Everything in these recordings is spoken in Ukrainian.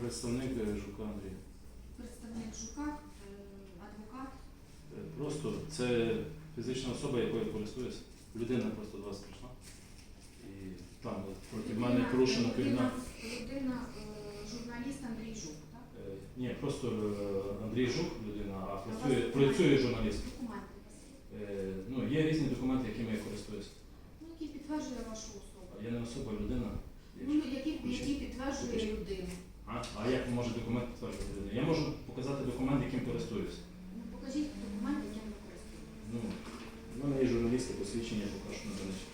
Представник е, Жука Андрій. Представник Жука, е, адвокат. Е, Просто це фізична особа, якою користуюсь. Людина просто до вас прийшла. І там проти мене Людина- порушено людина- журналіст Андрій Жук, так? Е, Ні, просто е, Андрій Жук, людина, а працює, вас працює журналіст. Документи у вас є? Е, Ну, є різні документи, якими я користуюсь. Ну, які підтверджує вашу особу. Я не особа, людина. Ну, які, які підтверджує людину. А, а як може документ підтверджувати людину? Я можу показати документ, яким користуюся. Ну, покажіть документ, яким ви користуєтесь. Ну, в мене є журналістське посвідчення, я покажу на донечі.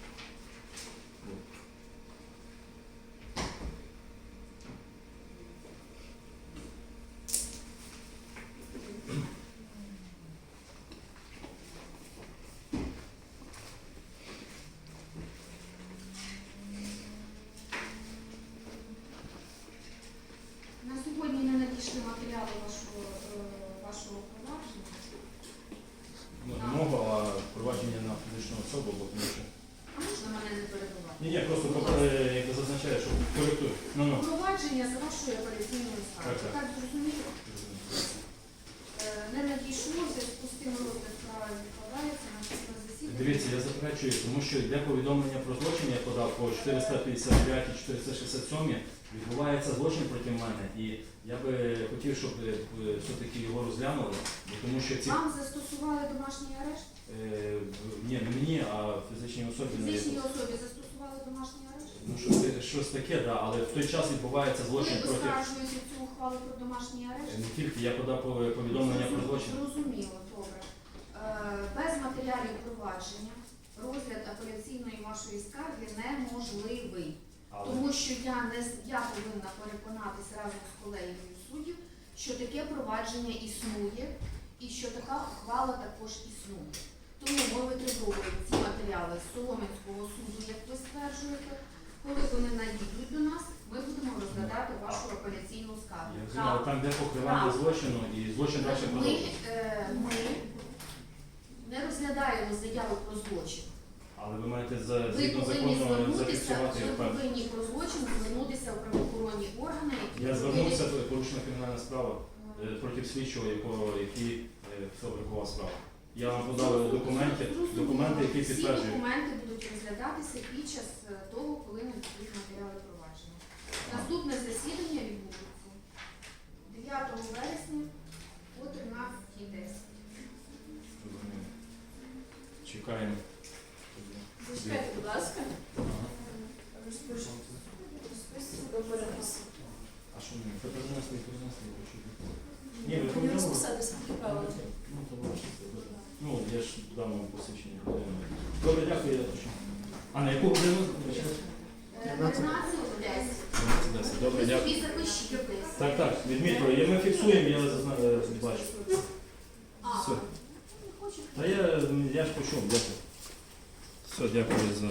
На сьогодні не надійшли матеріали вашого, е, вашого провадження. Ну, не а провадження на фізичну особу, бо тому що. А можна мене не перебувати? Ні, ні, просто попри, як зазначає, що коректую. Ну, ну. Провадження за вашою апеляційною скаргою. Так, так. Так зрозуміло? Е, Не надійшло, в зв'язку з тим розгляд справи відкладається на наступне засідання. Дивіться, я заперечую, тому що йде повідомлення про злочин, я подав по 459 і 467, відбувається злочин проти мене, і я би хотів, щоб е, е, все-таки його розглянули, бо тому що ці Вам застосували домашній арешт? е, ні, не мені, а фізичній особі не Фізичній особі застосували домашній арешт? Ну, щось, таке- щось таке, да, але в той час відбувається Ви злочин проти. оскаржуєте цю ухвалу про домашній арешт? Е, Не тільки я подав повідомлення про злочин. Зрозуміло, добре. Е, Без матеріалів провадження розгляд апеляційної вашої скарги неможливий. Але Тому що я не я повинна переконатися разом з колегією суддів, що таке провадження існує і що така ухвала також існує. Тому ми витребовуємо ці матеріали з Солом'янського суду, як ви стверджуєте. Коли вони надійдуть до нас, ми будемо розглядати вашу апеляційну скаргу. я знаю, там де покривання злочину і злочин далі Ми, е, ми не розглядаємо заяву про злочин. Але ви маєте за Ви згідно повинні закону звернутися, зафіксувати ви повинні про злочин звернутися в правоохоронні органи, які Я звернувся, порушена кримінальна справа е, проти слідчого, якого який е, фабрикував справу. Я вам подав документи, Зрозуміло. документи, які Всі підтверджують. документи будуть розглядатися під час е, того, коли надійдуть матеріали провадження. Наступне засідання відбудеться 9 вересня о 13.10. Чекаємо. Зачекайте, будь ласка. Ага. До перепису. А що мені? Це принесли, принесли. Ні, ви Мені повідомили? розписати. Ну, то ваше. Ну, я ж дам вам посвідчення. Добре, дякую, я точно. А на яку годину? Е, 15.10. Добре, дякую. собі запишіть десь. Так, так, відмітили. Я ми фіксуємо, я зазна- е, бачу. Все. Та я, я ж почув, дякую. Все, дякую за